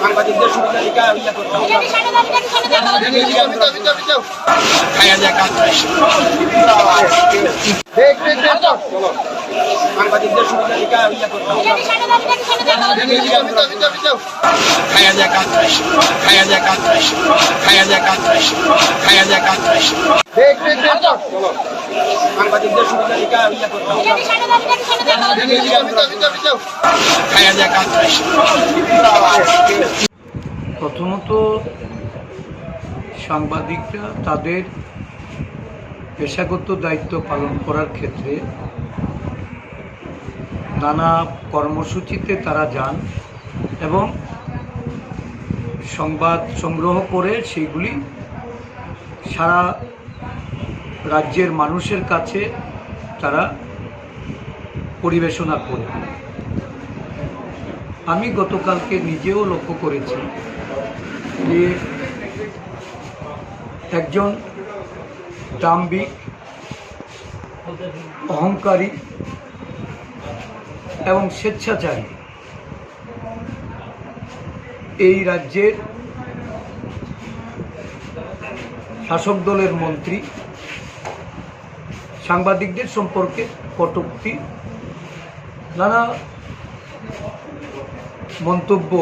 সাংবাদিকদের সুবিধা ইয়া করতে। সাংবাদিকদের সুবিধা ইয়া করতে খায়া যায় কাজ। খায়া যায় কাজ। খায়া যায় কাজ। খায়া যায় কাজ। সাংবাদিকদের সুবিধা ইয়া করতে খায়া যায় কাজ। প্রথমত, সাংবাদিকরা তাদের পেশাগত দায়িত্ব পালন করার ক্ষেত্রে নানা কর্মসূচিতে তারা যান এবং সংবাদ সংগ্রহ করে সেগুলি সারা রাজ্যের মানুষের কাছে তারা পরিবেশনা করে। আমি গতকালকে নিজেও লক্ষ্য করেছি যে একজন দাম্বিক অহংকারী এবং স্বেচ্ছাচারী এই রাজ্যের শাসক দলের মন্ত্রী, সাংবাদিকদের সম্পর্কে কটূক্তি, নানা মন্তব্য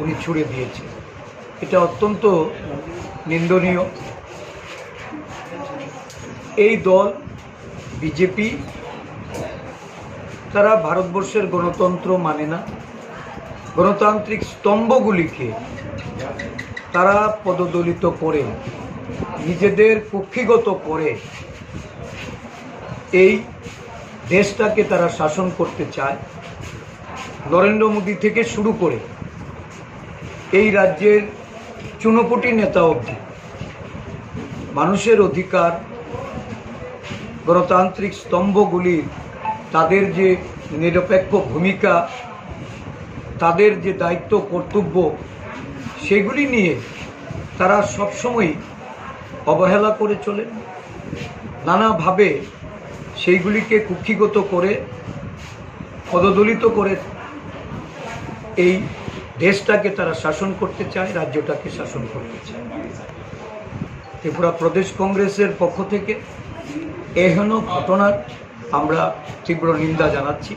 উনি ছুড়ে দিয়েছে এটা অত্যন্ত নিন্দনীয়। এই দল, বিজেপি, তারা ভারতবর্ষের গণতন্ত্র মানে না। গণতান্ত্রিক স্তম্ভগুলিকে তারা পদদলিত করে, নিজেদের কক্ষিগত করে এই দেশটাকে তারা শাসন করতে চায়। নরেন্দ্র মোদী থেকে শুরু করে এই রাজ্যের চুনোপুটি নেতা অবধি মানুষের অধিকার, গণতান্ত্রিক স্তম্ভগুলির তাদের যে নিরপেক্ষ ভূমিকা, তাদের যে দায়িত্ব, কর্তব্য, সেগুলি নিয়ে তারা সবসময় অবহেলা করে চলেন। নানাভাবে সেইগুলিকে কুক্ষিগত করে, পদদলিত করে এই দেশটাকে তারা শাসন করতে চায়, রাজ্যটাকে শাসন করতে চায়। ত্রিপুরা প্রদেশ কংগ্রেসের পক্ষ থেকে এহেন ঘটনার আমরা তীব্র নিন্দা জানাচ্ছি।